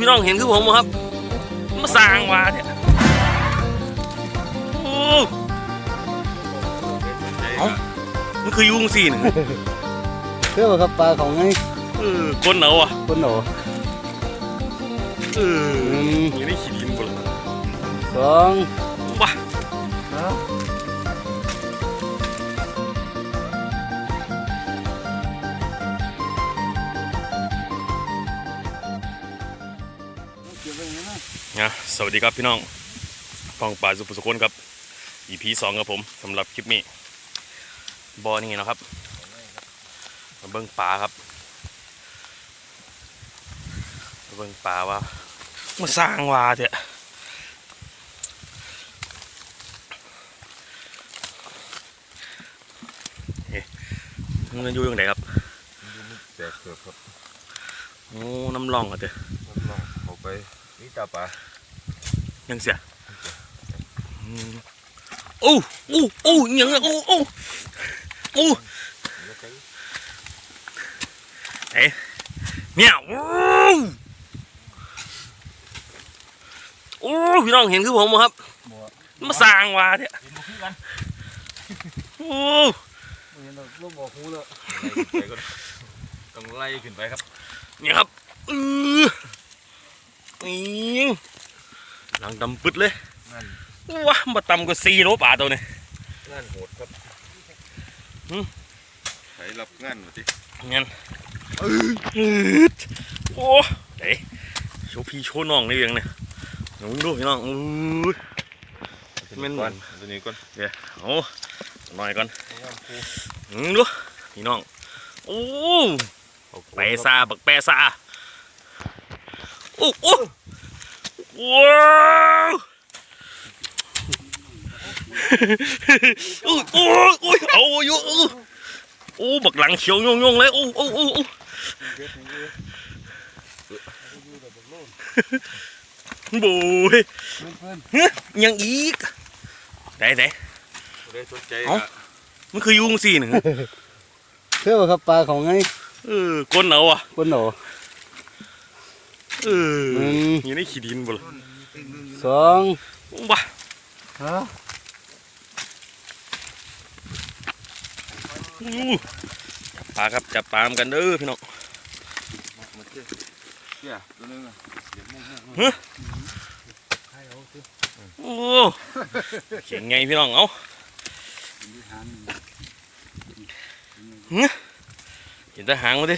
พี่น้องเห็นคือผมบ่ครับมาสร้างว่าเนี่ยโอ้เอ้ามันคือยุงสิเนี่ยเพื่อว่ากับปลาของไงเออคนเอาอะคนหนูเออมยังได้ขีดินบ่ล่ะสอง สวัสดีครับพี่น้องฟองป่าสุภสุคนครับ EP สองครับผมสำหรับคลิปนี้บอนี่นะครับมาเบิ้งป่าครับมาเบิ้งป่าว่ามาสร้างว่าเถอะเฮ้มันอยู่ยังไงครับแตกเกือบครับโอ้น้ำร่องอะเถอะน้ำลองเอาไปนี่ตาปลา ยังเสียอืมโอ้โอ้โอ้อิหยังอะโอ้โอ้โอ้แล้วใช้เนี่ยโอ้โอ้พี่น้องเห็นคือผมบ่ครับมาสร้างว่าเนี่ยโอ้เห็นเราลูกบอกหูเลยไปก่อนต้องไล่ขึ้นไปครับเนี่ยครับอือนี่ หลังดำปึ๊ดเลยนั่นว้ามาต่ำกว่าสี่โลป่าตัวนี้งานโหดครับหืมไปรับงานมาดิงั้นอืดโอ้เฮ้ยโชว์พี่โชว์น้องนี่เองเนี่ยน้องดูพี่น้องอู้ยแม่นก่อนตัวนี้ก่อนเดี๋ยวเอาหน่อยก่อนงานครูอืมดูพี่น้องโอ้เอาแปซาบักแปซาโอ้โอ้ ว้าวโอ้โอ้โอ้ยเอาอยู่โอ้โอ้บักหลังเขียวยงยงเลยโอ้โอ้โอ้โอ้โบยเพื่อนเฮ้ยยังอีกได้ได้ได้สนใจเอ้าละมันคือยุงสิหนึ่งเพื่อว่ากับปลาของไงเออก้นเอาอะคนหนู เออหนึ่งยังได้ขี้ดินบ่ล่ะสองว้าฮะอู้ปลาครับจับปลามกันเด้อพี่น้องมาเจ้เจ้าตัวนึงอะเดี๋ยวมุ่งมุ่งให้เอาสิโอ้เขียงไงพี่น้องเอาเห็นแต่หางมาดิ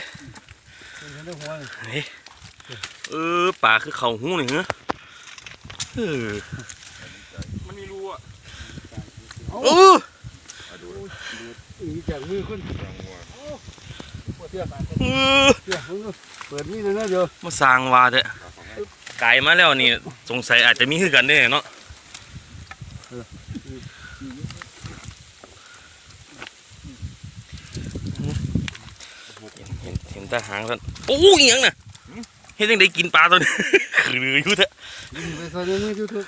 เห็นได้หัวเลย เฮ้ยเออปลาคือเข่าหูนี่เหรอเออมันไม่รู้อะเออมาดูอีจากมือคนรังวัวเตี้ยเออเตี้ยเปิดนี่เลยนะเดี๋ยวมาสร้างว่าเถอะปลาของไอ้ไก่มาแล้วนี่สงสัยอาจจะมีคือกันเด้เนาะเห็นเห็นแต่หางท่านโอ้ยอิหยังน่ะ เฮ็ดจังไดกินปลาตัวนี้คืออยู่เถอะยิงไปซอยนี้ยูทูบ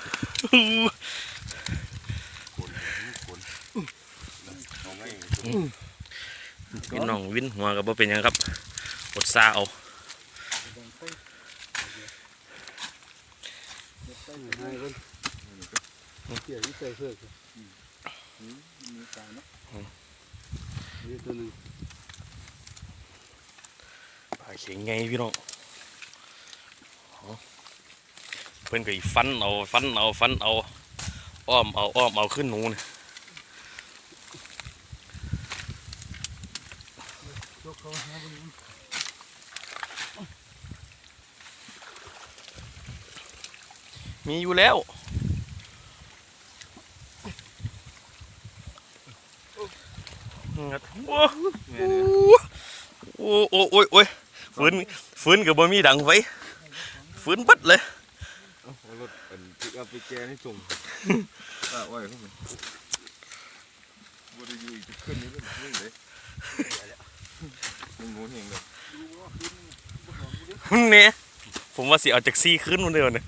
เอาไม่พี่น้องวินหัวกับบ่เป็นหยังครับอดซาเอาให้คนเตี้ยยี่เตยเพื่อนมีตาเนาะนี่ตัวนึงปลาเข็งไงพี่น้อง เอาเพิ่นก็อีฟันเอาฟันเอาฟันเอาอ้อมเอาอ้อมเอาขึ้นนูนี่นมีอยู่แล้วงัดโอ้โอ้โอ้โอ้ยโอ้ยฝืนฝืนกับบ่มีดังไฟ ฝืนปัดเลยเอารถอันปิกอัพไปแกนี่ส่งอะไว้เข้าไปบ่ได้อยู่อีกจะขึ้นนี่เป็นเรื่องเลยมึงงูเห็นเลยเนี่ยผมว่าสิเอาจากซี่ขึ้นมันเดียวเนี่ย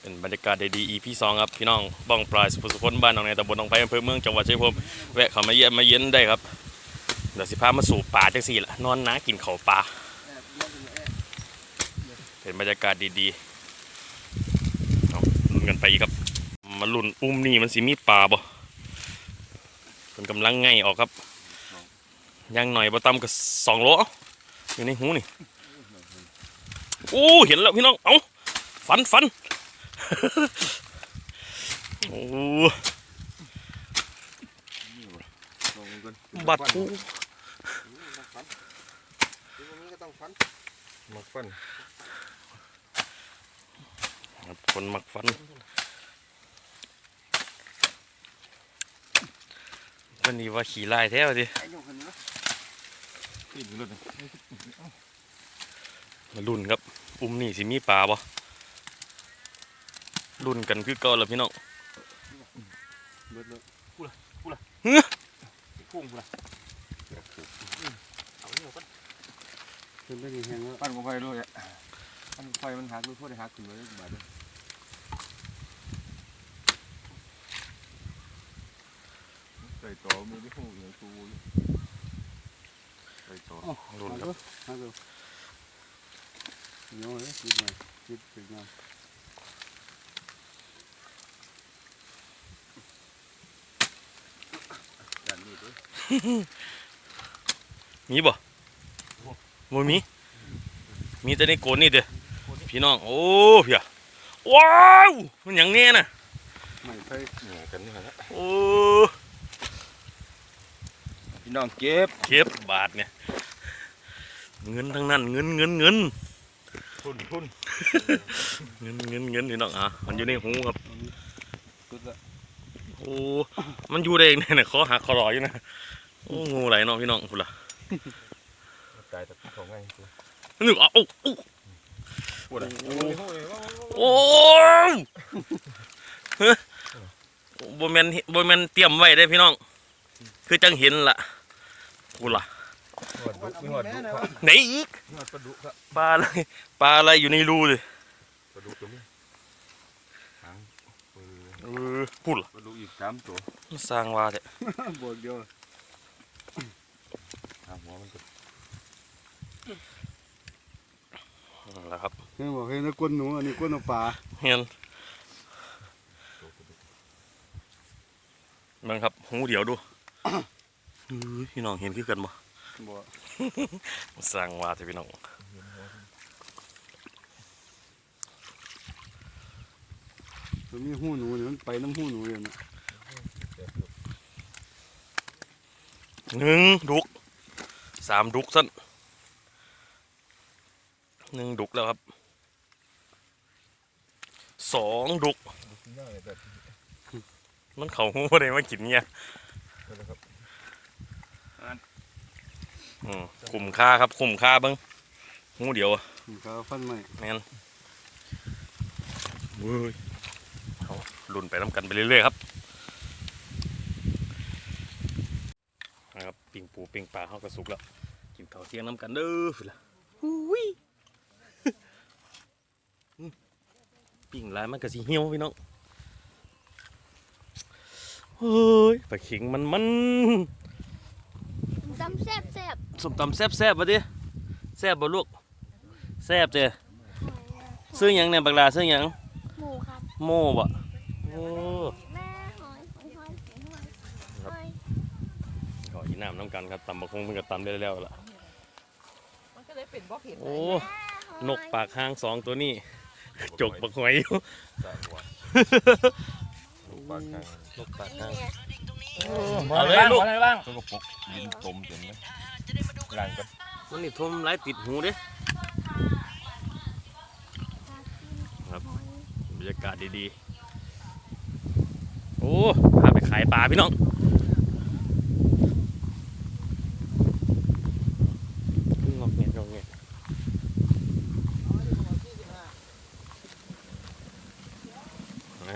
เป็นบรรยากาศดีๆ EP สองครับ พี่น้องบ้องปลายสุภสุพนบ้านหนองในตำบลหนองไผ่อำเภอเมืองจังหวัดชัยภูมิแวะเข้ามาเยี่ยมมาเย็นได้ครับ เดี๋ยวสิพามาสู่ป่าจังสี่ละนอนนะกินเขาปลาเป็นบรรยากาศดีๆเอาลุ้นกันไปอีกครับ มาลุ้นอุ้มนี่มันสิมีปลาบ่เป็นกำลังไงออกครับย่างหน่อยบ่ต่ำก็สองโลเอ้าอยู่ในหูนี่โอ้เห็นแล้วพี่น้องเอ้าฟันฟันโอ้ลองกันบัดกู ฟันทีนี้ก็ต้อง ฟันมาฟันครับคนมักฟันวันนี้ว่าขี่ไล่แท้ดิไอ้ยงคนนี้ขึ้นรถมาลุ้นครับ อุ้มนี่สิมีปลาบ่ลุ้นกันคือเก่าแล้วพี่น้องเบิดเลยพุ่งพุ่นเป็น ได้ดีแห้งแล้วปั้นกับไฟด้วยอะปั้นกับไฟมันหักด้วยพวกได้หักขึ้นเลยบาดเลยใส่ต่อมือที่หูเหนือตูใส่ต่อลุ้นมาครับดูมาดูเหนียวเลยคิดหน่อยคิดถึงหน่อยยันนี่ด้วยมีบ่ บ่มี มีแต่ในโกนนี่เด้อพี่น้อง โอ้เพียว้าว มันหยังแน่น่ะไม่ใช่เหนือกันนี่ฮะโอ้พี่น้องเก็บ เก็บบาทเนี่ย เงินทั้งนั้น เงินเงินเงินทุนทุนเงินเงินเงินพี่น้องอะมันอยู่ในหูครับสุดละโอ้ มันอยู่ได้เองเนี่ยคอหักคอรออยู่นะ โอ้งูไหลเนาะพี่น้องคุณล่ะตายแต่ของง่ายตัวนึกเอาโอ้โอ้ปวดอะโอ้เฮ้ยโบแมนโบแมนเตรียมไว้ได้พี่น้อง คือจังเห็นล่ะกูล่ะหอดดุมีหอดดุครับไหนอีกมีหอดปลาดุครับปลาอะไรปลาอะไรอยู่ในรูเลยปลาดุตัวนี้หางเออเออพูดล่ะปลาดุอีกสามตัวสร้างว่าแต่บวกเดียว หางหัวมันก็ นั่น แหละครับเห็นบอกเห็นนะก้นหนูอันนี้ก้นเอาปลาเห็นตัวปลาดุเบังครับหูเดียวดูเฮ้ยพี่น้องเห็นคือกันบ่บ่สร้างว่าแต่พี่น้องมันมีหูหนูเนี่ยมันไปน้ำหูหนูอยู่นะหนึ่งดุกสามดุกสั้น หนึ่งดุกแล้วครับสองดุกง่ายแต่มันเขาหูได้มากินเนี่ยนั่นแหละครับอืมคุ้มค่าครับคุ้มค่าเบิ้งหูเดียวอะมันก็ฟันใหม่แม่นเว้ยเอาลุ่นไปน้ำกันไปเรื่อยๆครับนะครับปิงปูปิงปลาเข้ากระสุกแล้วกินข้าวเที่ยงน้ำกันเด้อพุ่นล่ะอุ้ย อืม ปิ่งหลายมันก็สิเหี่ยวพี่น้องเฮ้ยปลาเข็งมันมันตำแซ่บแซ่บสมตำแซ่บแซ่บๆปะดิแซ่บบ่ลูกแซ่บเจ้ซื้อหยังเนี่ยบักลาซื้อหยังหมูครับโม่บ่โอ้แม่หอยหอยหอยหอยหอยขออีน้ำน้ำกันครับตำบักคงเพิ่นก็ตำได้แล้วล่ะมันก็เลยเป็นบ่เห็นโอ้แม่หอยนกปากหางสองตัวนี้ จกบักหอยอยู่สามหัวลูกปลาข้างนกปากหางเนี่ยเอาเลยลูกตัวกระปกดินตมเต็มเลยล้างกันมันนี่ทมหลายติดหูเด้ครับบรรยากาศดีๆ โอ้พาไปขายปลาพี่น้องงอกเงี้ยงอกเงี้ย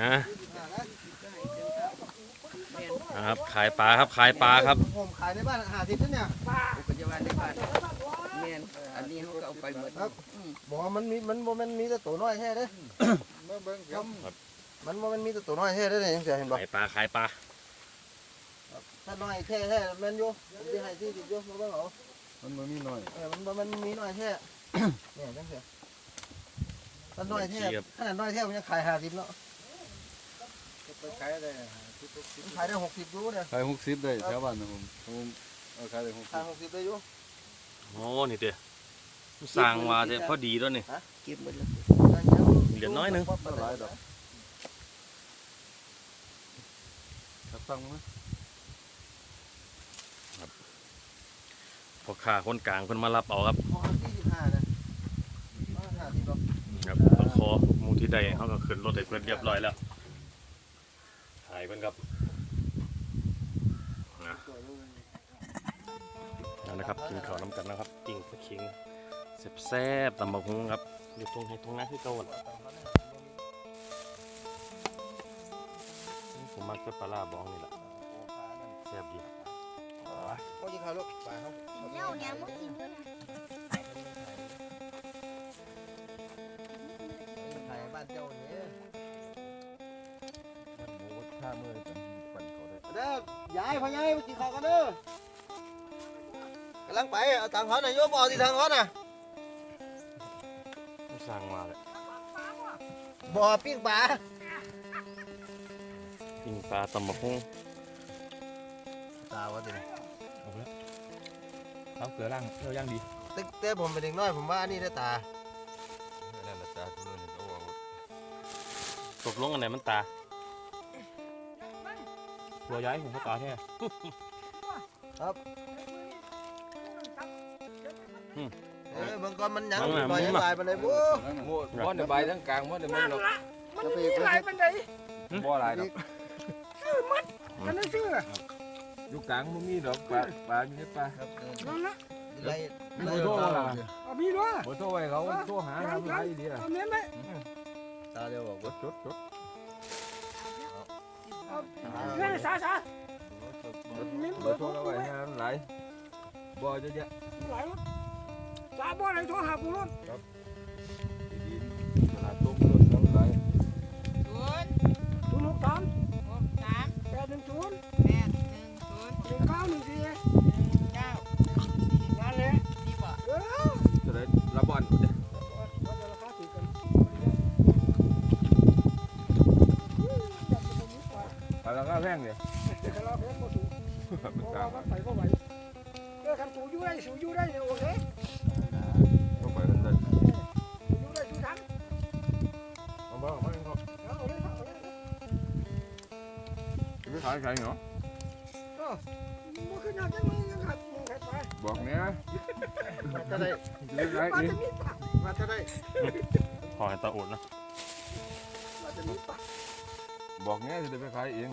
นะนะครับขายปลาครับขายปลาครับผมขายในบ้านหาทิพย์เนี่ยปัจจุบันในบ้านแม่นอันนี้เขาก็เอาไปหมดบอกว่ามันมีมันบ่แมันมีแต่ตัวน้อยแท้เด้อเมื่อเบิ่งครับมันบ่แมันมีแต่ตัวน้อยแท้เด้อเนี่ยยังเสียเห็นบ่ขายปลาขายปลาถ้าถ้าน้อยแท้แท้แม่นอยู่ผมจะให้ที่สิบอยู่มาเบิ่งเอามันบ่มีน้อยเออมันบ่มันมีน้อยแท้เนี่ยจังซี่ถ้าน้อยแท้ขนาดน้อยแท้มันยังขาย50เนาะ ไปขายได้มันขายได้60อยู่เนี่ยขาย60ได้แถวบ้านนะผมผมเอาขายได้ขาย60ได้อยู่โอ้นี่เด้อมันสร้างว่าแต่พอดีแล้วนี่ เก็บหมดแล้วเหลือน้อยหนึง60บ่หลายดอกครับฟังมั้ยพ่อค้าคนกลางเพิ่นมารับเอาครับพอ45นะ50ดอกครับตะขอหมูที่ใดเขาก็ขึ้นรถให้เพิ่นเรียบร้อยแล้วถ่ายเพิ่นครับนะเอานะครับกินข้าวน้ำกันนะครับปิ้งปลาเค็งแซ่บๆตำบักหุ่งครับอยู่ตรงไหนตรงนั้นคือเก่าล่ะผมมักจะปลาร้าบองนี่แหละแซ่บดีก็ยิงเขาลูกไปเขาเน่าเนี่ยมึงกินด้วยนะถ่ายบ้านเจ้านี่ห เขาได้เด้อยายพ่อยายมากินข้าวกันเด้อกำลังไปเอาตังค์เขาหน่อยโยมเอาที่ทางเขาน่ะสร้างมาเลยบ่อปิ้งปลาปิ้งปลาตำบักหุ่งตาวะติเอาเกลือล่างเกลือย่างดีแต่แต่ผมเป็นเด็กน้อยผมว่าอันนี้ได้ตานั่นแหละจ้าทุกคนเขาบอกตกลงอันไหนมันตา ตัวย้ายผมเขาตาแค่เออบางกอนมันยังมันน่ะลอยมันน่ะลายไปเลยบู๊หมดหมดในใบทั้งกลางหมดในมันหรอกจะไปอีกเลยบ่หลายดอกมันไม่ซื้ออยู่กลางมันมีดอกปลาปลาอยู่ในปลาครับนั่นละไล่โทไล่รโทรตามาเอาพี่ด้วยโทรไว้เขาโทรหาทำไรดีอะเอาเนี้ยไหมตาเดียวบอกจดจดจด เฮ้ยสาสาเน้นเบเบออร์ร์โทโทรรเอาไว้ไว้ให้มันไหลบ่เยอะแยะหลายรถสาบ่ ราคาแพงเนี่ยแต่เราเพิ่มดมันเพราะกลาว่างมันไปก็ไหวเออคันสูอยู่ได้สูอยู่ได้เนี่ยโอเคก็ไปกันได้อยู่ได้สูทันเอาบ้างเอาบ้างเขาเอาเลยเอาเลยไม่ขายใครเหรอมันขึ้นยากจังเลยยังขัดมึงขัดไปบอกเนี้ยมาจะได้มันอีกจะมีปากมาจะได้ขอให้ตาอุดนะมันจะมีปาก บอกเนี้ยจะได้ไปขายเอง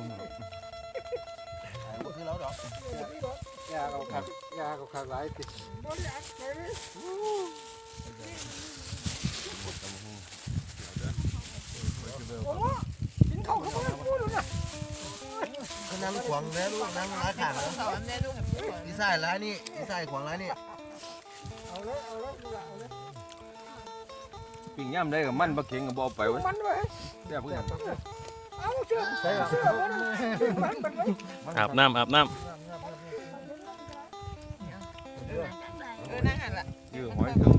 คือเราดอกมันจะมีดอกยาเขาขัดยาเขาขัดหลายติดบริอัดไปเลยโอ้กินข้าวเขาไม่พูดเลยนะก็นั่งขวางแล้วลูกนั่งร้ายขางแล้วสอนแม่ลูกดีไซน์ร้ายนี่ดีไซน์ขวางร้ายนี่เอาเลยเอาเลยดูละเอาเลยปิ้งย่ำได้กับมันปลาเข็งกับบ่เอาไปไว้มันด้วยแซ่บเพื่อน เอาเชื่อเชื่อเชื่อมันมันมันมันอาบน้ำอาบน้เออนั่งหันละยื้อหอยเถึง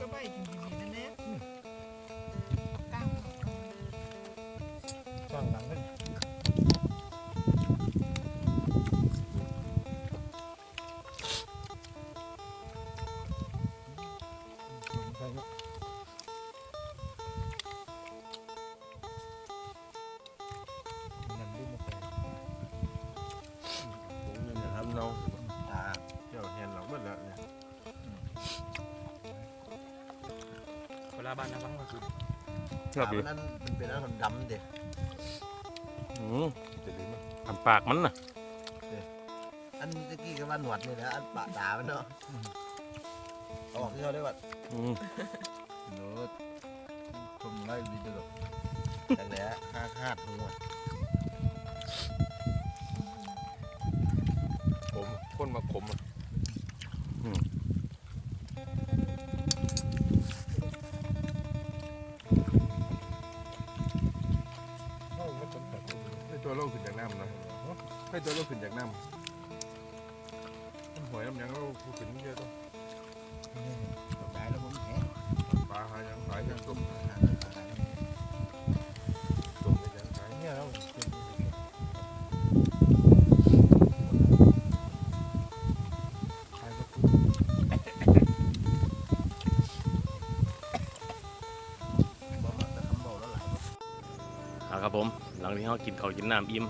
ก็ไม่กินกิ ชอบดีนั้นมันเป็นอันดำๆเด็กอืมจะดีมั้ยอันปากมันน่ะอันตะกี้ก็ว่าหนวดนี่นะอันปะตามันเนาะเอาออกที่เขาได้ว่าอืมเนื้อต้มไล่ดีจังหรอแต่แหละห้าคาดหัวผมคนมาขมอะ พูดถึงเยอะต้องตายแล้วผมแข็งปลาหายังหายยังต้มอาหารต้มไปยังหายเนี่ยเราใช้ก็บอกมาแต่คำบอกแล้วหลายเอาครับผม หลังที่เขากินข้าวกินน้ำอิ่ม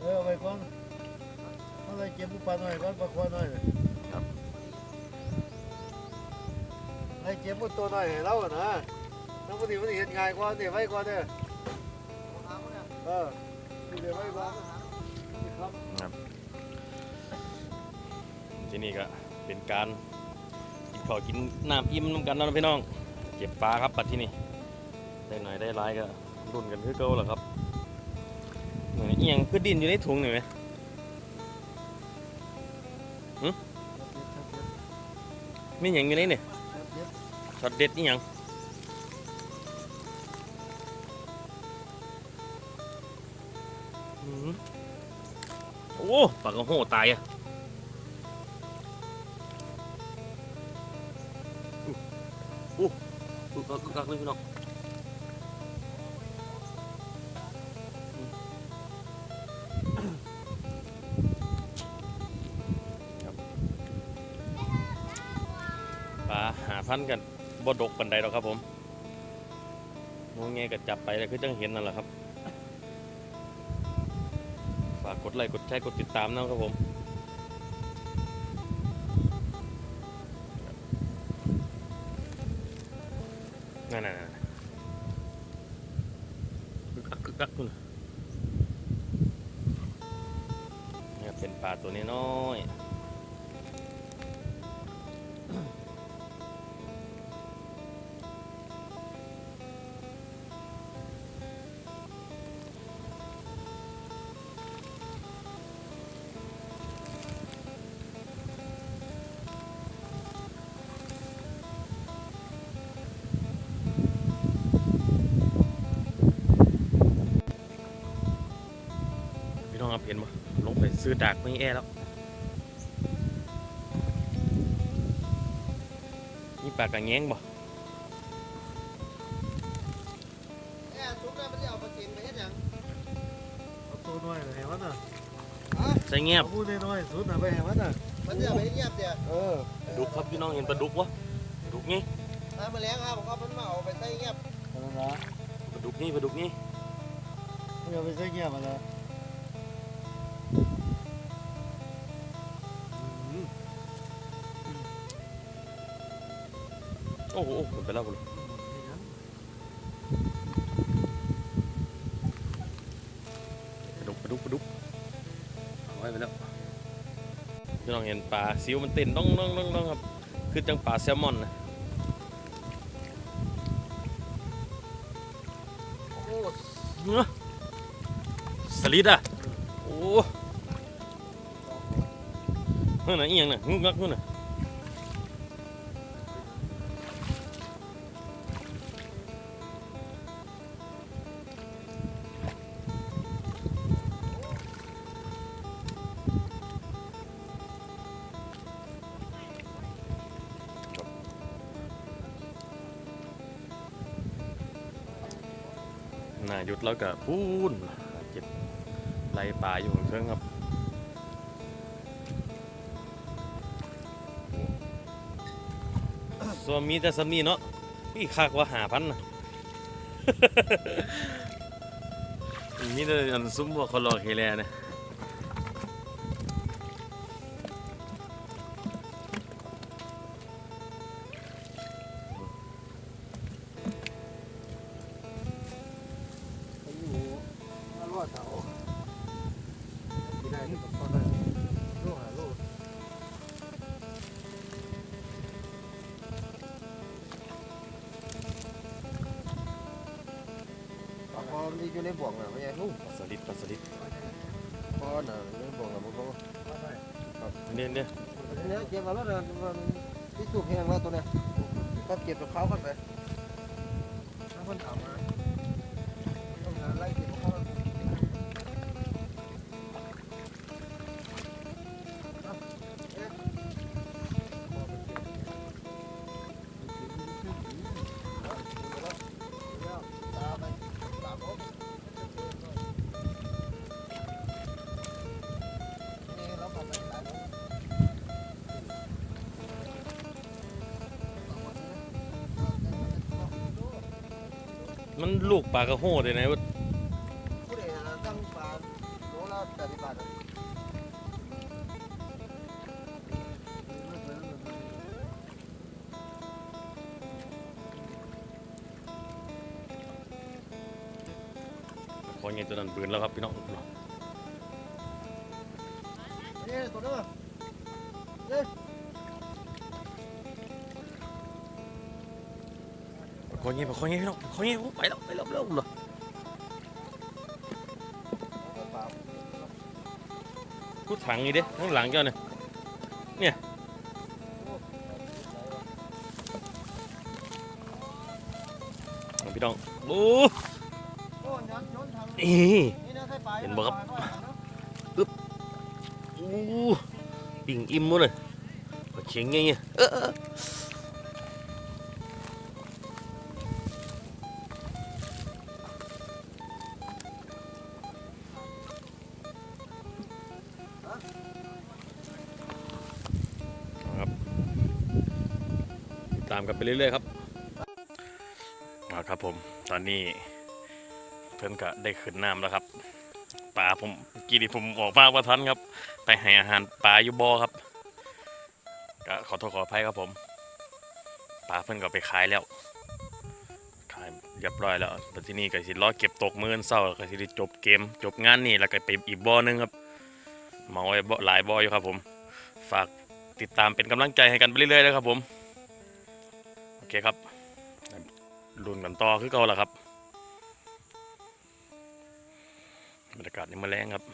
เออไปก่อน เอาไปเก็บปลาหน่อยก่อนปลาควาหน่อยครับไอ้เก็บตัวหน่อยให้เราอะนะน้องพอดีมันเห็นง่ายกว่าเนี่ยไว้ก่อนเด้อเออเดี๋ยวไว้ก่อนครับที่นี่ก็เป็นการกินข้าวกินน้ำอิ่มน้ำกันแล้วนะพี่น้อง เก็บปลาครับปัดที่นี่ได้หน่อยได้ร้ายก็รุ่นกันคือเก่าแหละครับเหมือนเอียงคือดินอยู่ในถุงนี่ไหม หึ มีอย่างอยู่ในนี่ช็อตเด็ดนี่ยังหือโอ้ปลากระโหตายอะอึกอักอึกอักเลยพี่น้อง พันกันบดกปันใดหรอกครับผมงูเงยก็จับไปแล้วคือจังเห็นนั่นแหละครับ ฝากกดไลค์กดแชร์กดติดตามนะครับผมนั่นน่ะคึกคักคึกคักนู่น องครับเห็นปะลงไปซื้อดากไม่แอแล้วนี่ปลากระแงงบ่แอบซุกได้มันจะเอาปลาจีนไปเฮ็ดหยังเอาตัวน้อยไปให้มันน่ะใส่เงียบ เอาพูดน้อยๆสุดน่ะไปให้มันน่ะมันจะเอาไปเงียบเดียวเออปลาดุกครับพี่น้องเห็นปลาดุกวะปลาดุกนี่ถ้ามาเลี้ยงครับผมก็มันมาเอาไปใส่เงียบนั่นนะปลาดุกนี่ปลาดุกนี่ มันเอาไปใส่เงียบมาแล้ว โอ้โหหมดไปแล้วคุณปลาดุกปลาดุกปลาดุกเอาไว้ไปแล้วพี่น้องเห็นปลาซิวมันเต้นน้องน้องน้องน้องครับคือจังปลาแซลมอนนะโอ้เนื้อสลิดอะโอ้เฮ้ยน่ะอียังนะงุกงักนู่นน่ะ น่าหยุดแล้วก็พูนเก็บไล่ปลาอยู่ของเชิงครับส่วนมีแต่สำนีเนาะพี่คากว่าหาพันนะมีแต่อันซุ้มพวกเขาหลอเฮแลเนี่ย อมันอยู่ในบ่วงน่ะไม่ใช่ลูกปลาสลิดปลาสลิดคอน่ะในบ่วงน่ะมันก็เนี่ยเนี่ยเนี่ยเก็บมาแล้วนะมันที่สูบแห้งแล้วตัวเนี้ยก็เก็บกับเขากันไปถ้าคนถามมาต้องหาไล่ มันลูกปลากระโหดเลยนะผู้ใดนะตั้งปลาโลละแปดสิบบาทอะคอใหญ่ตัวนั้นบืนแล้วครับพี่น้อง คอใหญ่คอใหญ่พี่น้องคอใหญ่โอ้ไปแล้วไปแล้วไปแล้วเรอปลากูถังนี่เด้ข้างหลังเจ้าเนี่ยเนี่ยพี่น้องโอ้ยเห็นบ่ครับปลาน้อยนะโอ้ปิ่งอิ่มหมดเลยเข็งไงเนี่ยเออ ตามกันไปเรื่อยๆครับเอาครับผมตอนนี้เพื่อนก็ได้ขึ้นน้ำแล้วครับปลาผมกี้นี่ผมออกมาว่าทันครับ ไปให้อาหารปลาอยู่บ่อครับก็ขอโทษขออภัยครับผมปลาเพิ่อนก็ไปขายแล้วขายเรียบร้อยแล้วแต่ที่นี่ก็สิรอเก็บตกมืออนเช้าก็สิจบเกม จบงานนี่แล้วก็ไปอีกบ่อหนึงครับเมาไว้บ่หลายบ่ออยู่ครับผม ฝากติดตามเป็นกำลังใจให้กันไปเรื่อยๆนะครับผม เคครับรุนกันต่อคือเก่าแล้วครับบรรยากาศนี่มาแรงครับ